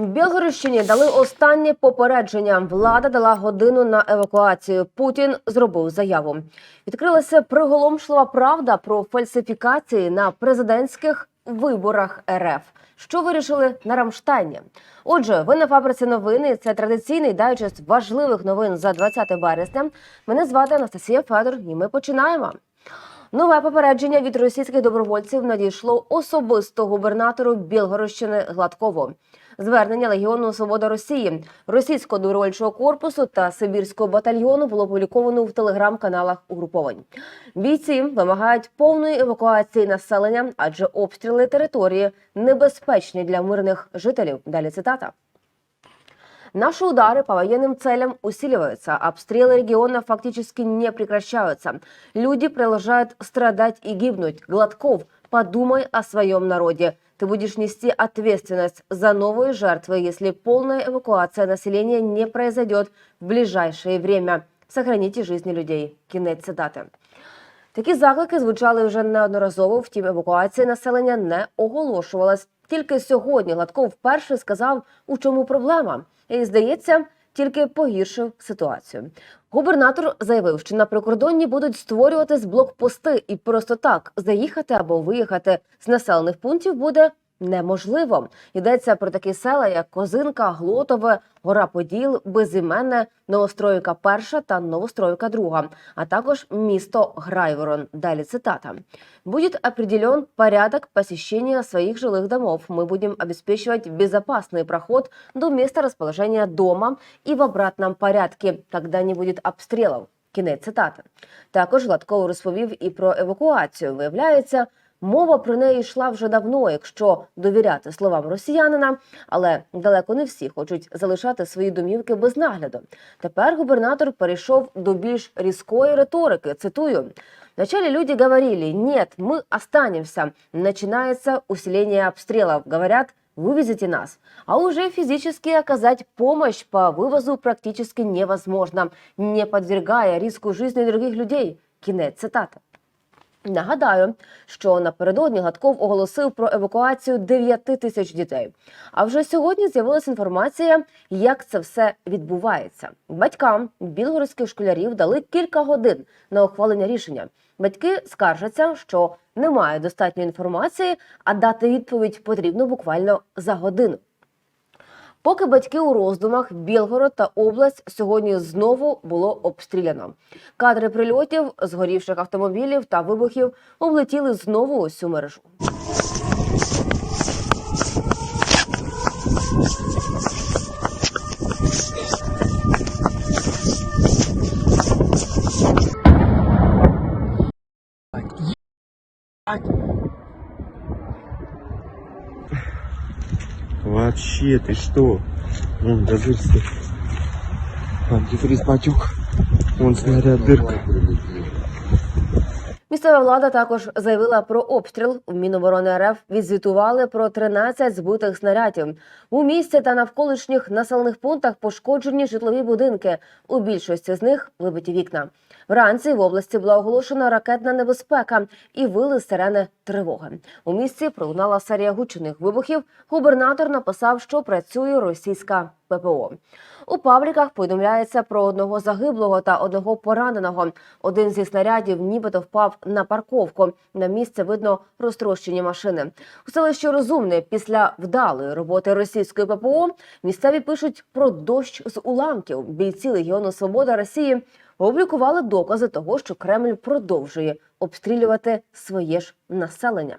Білгородщині дали останнє попередження. Влада дала годину на евакуацію. Путін зробив заяву. Відкрилася приголомшлива правда про фальсифікації на президентських виборах РФ. Що вирішили на Рамштайні? Отже, ви на фабриці новини. Це традиційний дайджест важливих новин за 20 березня. Мене звати Анастасія Федор, і ми починаємо. Нове попередження від російських добровольців надійшло особисто губернатору Білгородщини Гладкову Звернення Легіону Свобода Росії, російського добровольчого корпусу та Сибірського батальйону було опубліковано в телеграм-каналах угруповань. Бійці вимагають повної евакуації населення, адже обстріли території небезпечні для мирних жителів. Далі цитата. Наши удары по военным целям усиливаются, обстрелы региона фактически не прекращаются. Люди продолжают страдать и гибнуть. Гладков, подумай о своем народе. Ты будешь нести ответственность за новые жертвы, если полная эвакуация населения не произойдет в ближайшее время. Сохраните жизни людей. Кінець цитати. Такі заклики звучали вже неодноразово, втім евакуація населення не оголошувалась. Тільки сьогодні Гладков вперше сказав, у чому проблема, і здається, тільки погіршив ситуацію. Губернатор заявив, що на прикордонні будуть створюватись блокпости, і просто так заїхати або виїхати з населених пунктів буде неможливо. Йдеться про такі села, як Козинка, Глотове, Гора Поділ, Безіменне, Новостройка Перша та Новостройка Друга, а також місто Грайворон. Далі цитата. Будет определен порядок посещения своих жилых домов. Мы будем обеспечивать безопасный проход до места расположения дома и в обратном порядке, когда не будет обстрелов. Кінець цитати. Також Гладков розповів і про евакуацію. Виявляється, мова про неї йшла вже давно, якщо довіряти словам росіянина, але далеко не всі хочуть залишати свої домівки без нагляду. Тепер губернатор перейшов до більш різкої риторики. Цитую. Вначале люди говорили, нет, мы останемся. Начинается усиление обстрелов. Говорят, вывезите нас. А уже физически оказать помощь по вывозу практически невозможно, не подвергая риску жизни других людей. Кінець цитати. Нагадаю, що напередодні Гладков оголосив про евакуацію 9 тисяч дітей. А вже сьогодні з'явилася інформація, як це все відбувається. Батькам білгородських школярів дали кілька годин на ухвалення рішення. Батьки скаржаться, що немає достатньої інформації, а дати відповідь потрібно буквально за годину. Поки батьки у роздумах, Білгород та область сьогодні знову було обстріляно. Кадри прильотів, згорівших автомобілів та вибухів облетіли знову усю мережу. Вообще, ты что? Вон, дозырство. Антифриз потек. Вон снаряд дырка. Місцева влада також заявила про обстріл. В Міноборони РФ відзвітували про 13 збитих снарядів. У місті та навколишніх населених пунктах пошкоджені житлові будинки. У більшості з них вибиті вікна. Вранці в області була оголошена ракетна небезпека і вили сирени тривоги. У місті пролунала серія гучних вибухів. Губернатор написав, що працює російська ППО. У пабліках повідомляється про одного загиблого та одного пораненого. Один зі снарядів нібито впав на парковку. На місце видно розтрощені машини. У селищі Розумне після вдалої роботи російської ППО місцеві пишуть про дощ з уламків. Бійці Легіону Свобода Росії опублікували докази того, що Кремль продовжує обстрілювати своє ж населення.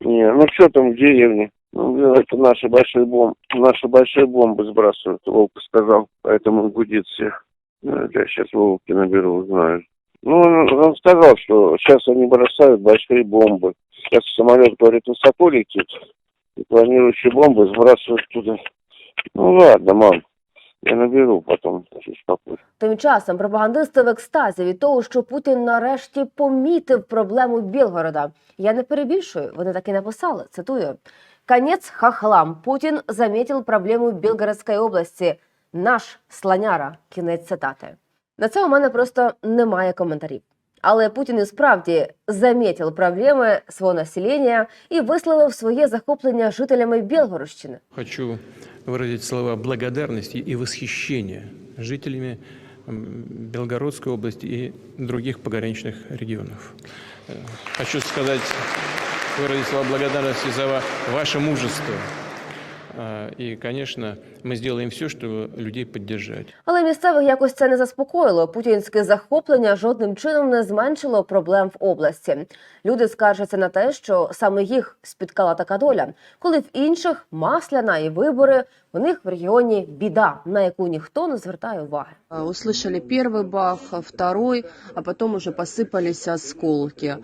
Не, ну что там в деревне? Ну, это наши большие бомбы, наши большие бомбы сбрасывают, Вовка сказал, поэтому он гудит всех. Ну, Я сейчас Вовки наберу, узнаю. Ну, он он сказал, что сейчас они бросают большие бомбы. Сейчас самолет, говорит, высоко летит, и планирующие бомбы сбрасывают туда. Ну ладно, мам, я наберу потом, чуть. Тим часом пропагандисти в екстазі від того, що Путін нарешті помітив проблему Білгорода. Я не перебільшую, вони так і написали. Цитую: Конець хахлам. Путін замітив проблему Білгородської області. Наш слоняра. Кінець цитати. На це у мене просто немає коментарів. Але Путін і справді замітив проблеми свого населення і висловив своє захоплення жителями Білгородщини. Хочу выразить слова благодарности и восхищения жителями м, Белгородской области и других пограничных регионов. Э, Хочу сказать, выразить слова благодарности за ва- ваше мужество. А, звісно, ми зробимо все, щоб людей підтримати. Але місцевих якось це не заспокоїло. Путінське захоплення жодним чином не зменшило проблем в області. Люди скаржаться на те, що саме їх спіткала така доля, коли в інших масляна і вибори, у них в регіоні біда, на яку ніхто не звертає уваги. А, Услышали первый бах, а второй, а потом уже посыпались осколки.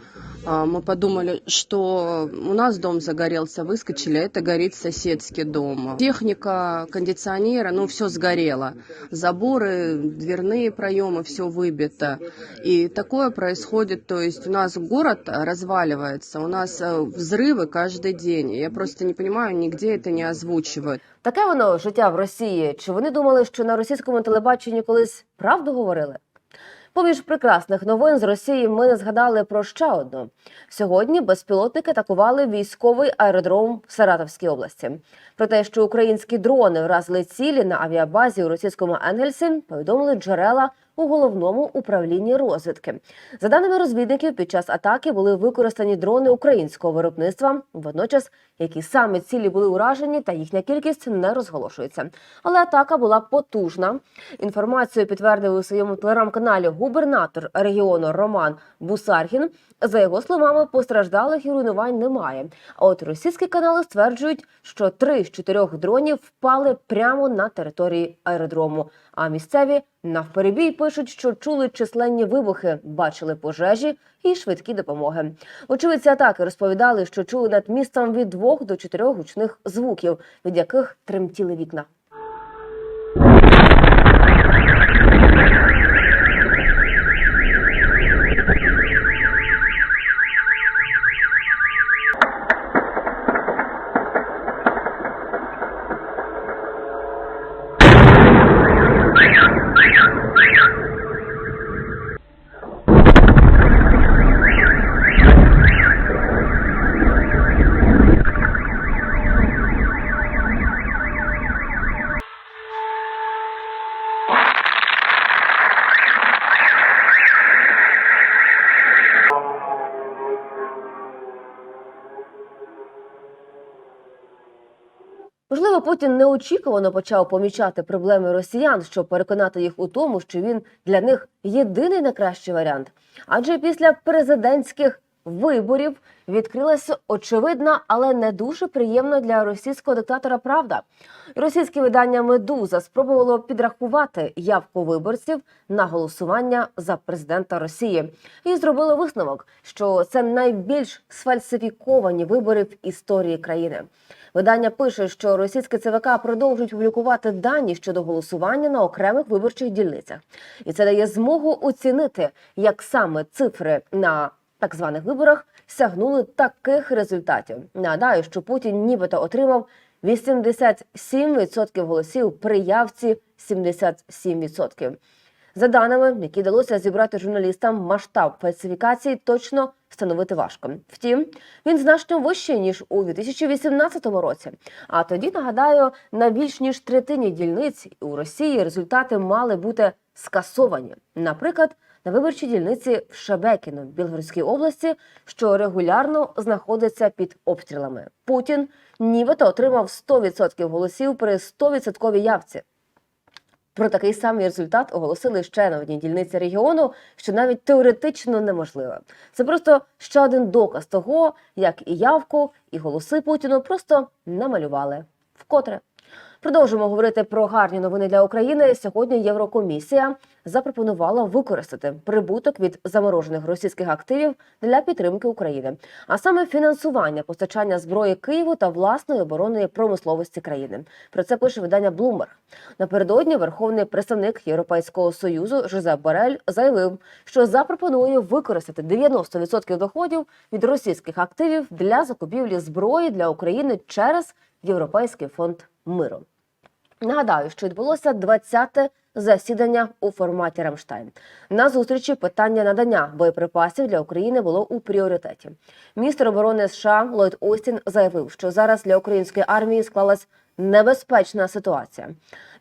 А, Мы подумали, что у нас дом загорелся, выскочили, а это горит соседский дом. Техника кондиционера, ну все сгорело. Заборы, дверные проемы, все выбито. И такое происходит, то есть у нас город разваливается, у нас э, взрывы каждый день. Я просто не понимаю, нигде это не озвучивают. Таке воно життя в Росії. Чи вони думали, що на російському телебаченні колись правду говорили? Поміж прекрасних новин з Росії ми не згадали про ще одну. Сьогодні безпілотники атакували військовий аеродром в Саратовській області. Про те, що українські дрони вразили цілі на авіабазі у російському Енгельсі, повідомили джерела у головному управлінні розвідки. За даними розвідників, під час атаки були використані дрони українського виробництва. Водночас, які саме цілі були уражені, та їхня кількість не розголошується. Але атака була потужна. Інформацію підтвердив у своєму телеграм-каналі губернатор регіону Роман Бусаргін. За його словами, постраждалих і руйнувань немає. А от російські канали стверджують, що три з чотирьох дронів впали прямо на території аеродрому. А місцеві навперебій пишуть, що чули численні вибухи, бачили пожежі і швидкі допомоги. Очевидці атаки розповідали, що чули над містом від двох до чотирьох гучних звуків, від яких тремтіли вікна. Путін неочікувано почав помічати проблеми росіян, щоб переконати їх у тому, що він для них єдиний найкращий варіант. Адже після президентських виборів відкрилася очевидна, але не дуже приємна для російського диктатора правда. Російське видання Медуза спробувало підрахувати явку виборців на голосування за президента Росії і зробило висновок, що це найбільш сфальсифіковані вибори в історії країни. Видання пише, що російське ЦВК продовжують публікувати дані щодо голосування на окремих виборчих дільницях, і це дає змогу оцінити, як саме цифри на так званих виборах сягнули таких результатів. Нагадаю, що Путін нібито отримав 87% голосів при явці 77%. За даними, які вдалося зібрати журналістам, масштаб фальсифікацій точно встановити важко. Втім, він значно вищий ніж у 2018 році. А тоді нагадаю, на більш ніж третині дільниць у Росії результати мали бути скасовані. Наприклад, на виборчій дільниці в Шебекіно, Білгородській області, що регулярно знаходиться під обстрілами. Путін нібито отримав 100% голосів при 100% явці. Про такий самий результат оголосили ще на одній дільниці регіону, що навіть теоретично неможливе. Це просто ще один доказ того, як і явку, і голоси Путіну просто намалювали. Вкотре. Продовжимо говорити про гарні новини для України. Сьогодні Єврокомісія запропонувала використати прибуток від заморожених російських активів для підтримки України, а саме фінансування постачання зброї Києву та власної оборонної промисловості країни. Про це пише видання Bloomberg. Напередодні верховний представник Європейського союзу Жозеп Борель заявив, що запропонує використати 90% доходів від російських активів для закупівлі зброї для України через Європейський фонд миру. Нагадаю, що відбулося 20-те засідання у форматі Рамштайн. На зустрічі питання надання боєприпасів для України було у пріоритеті. Міністр оборони США Ллойд Остін заявив, що зараз для української армії склалась небезпечна ситуація.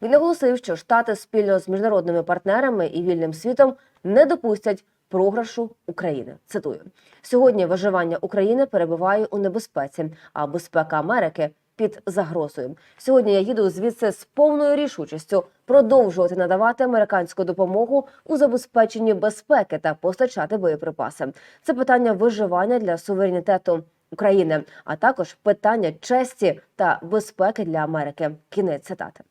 Він наголосив, що Штати спільно з міжнародними партнерами і вільним світом не допустять програшу України. Цитую: сьогодні виживання України перебуває у небезпеці, а безпека Америки під загрозою. Сьогодні я їду звідси з повною рішучістю продовжувати надавати американську допомогу у забезпеченні безпеки та постачати боєприпаси. Це питання виживання для суверенітету. України, а також питання честі та безпеки для Америки. Кінець цитати.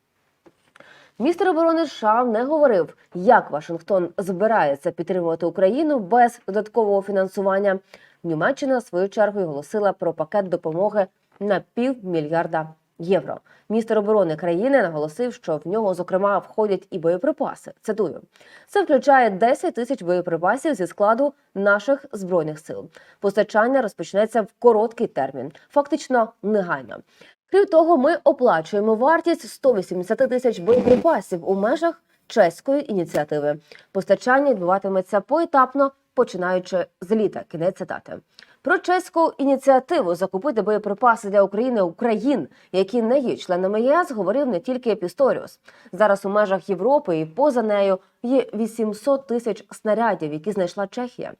Міністр оборони США не говорив, як Вашингтон збирається підтримувати Україну без додаткового фінансування. Німеччина в свою чергу оголосила про пакет допомоги на півмільярда євро. Міністр оборони країни наголосив, що в нього зокрема входять і боєприпаси. Цитую: це включає 10 тисяч боєприпасів зі складу наших збройних сил. Постачання розпочнеться в короткий термін, фактично негайно. Крім того, ми оплачуємо вартість 180 тисяч боєприпасів у межах чеської ініціативи. Постачання відбуватиметься поетапно, починаючи з літа. Кінець цитати. Про чеську ініціативу закупити боєприпаси для України у країн, які не є членами ЄС, говорив не тільки Пісторіус. Зараз у межах Європи і поза нею є 800 тисяч снарядів, які знайшла Чехія.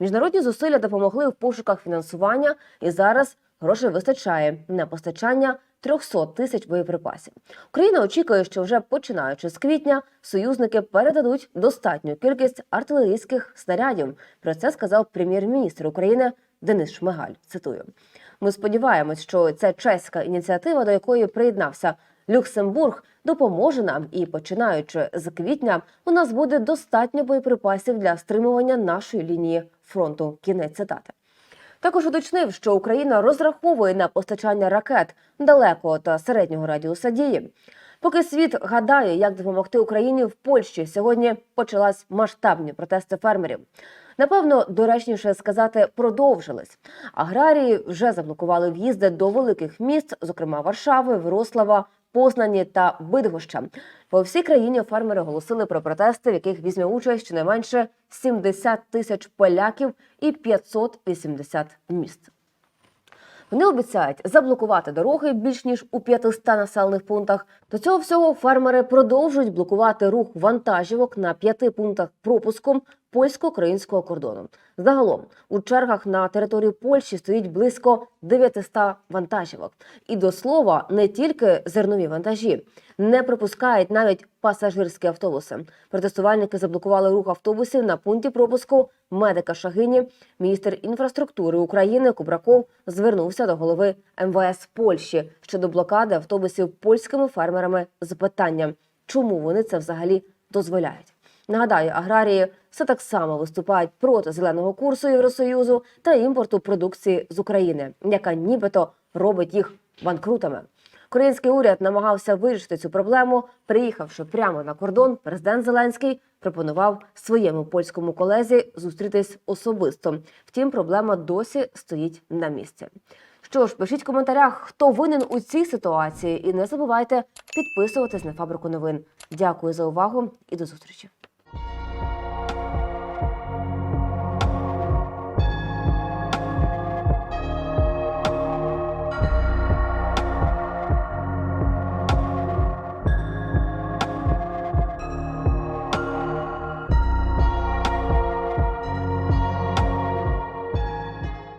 Міжнародні зусилля допомогли в пошуках фінансування, і зараз грошей вистачає на постачання 300 тисяч боєприпасів. Україна очікує, що вже починаючи з квітня союзники передадуть достатню кількість артилерійських снарядів. Про це сказав прем'єр-міністр України Денис Шмигаль. Цитую: ми сподіваємось, що ця чеська ініціатива, до якої приєднався Люксембург, допоможе нам. І починаючи з квітня, у нас буде достатньо боєприпасів для стримування нашої лінії фронту. Кінець цитати. Також уточнив, що Україна розраховує на постачання ракет далекого та середнього радіуса дії. Поки світ гадає, як допомогти Україні в Польщі, сьогодні почалась масштабні протести фермерів. Напевно, доречніше сказати, продовжились. Аграрії вже заблокували в'їзди до великих міст, зокрема Варшави, Врослава, Познані та Бидгоща. По всій країні фермери оголосили про протести, в яких візьме участь щонайменше 70 тисяч поляків і 580 міст. Вони обіцяють заблокувати дороги більш ніж у 500 населених пунктах. До цього всього фермери продовжують блокувати рух вантажівок на п'яти пунктах пропуску польсько-українського кордону. Загалом у чергах на території Польщі стоїть близько 900 вантажівок. І до слова, не тільки зернові вантажі не пропускають навіть пасажирські автобуси. Протестувальники заблокували рух автобусів на пункті пропуску медика Шагині. Міністр інфраструктури України Кубраков звернувся до голови МВС Польщі щодо блокади автобусів польськими фермерами з питанням, чому вони це взагалі дозволяють. Нагадаю, аграрії все так само виступають проти зеленого курсу Євросоюзу та імпорту продукції з України, яка нібито робить їх банкрутами. Український уряд намагався вирішити цю проблему. Приїхавши прямо на кордон, президент Зеленський пропонував своєму польському колезі зустрітись особисто. Втім, проблема досі стоїть на місці. Що ж, пишіть в коментарях, хто винен у цій ситуації, і не забувайте підписуватись на фабрику новин. Дякую за увагу і до зустрічі.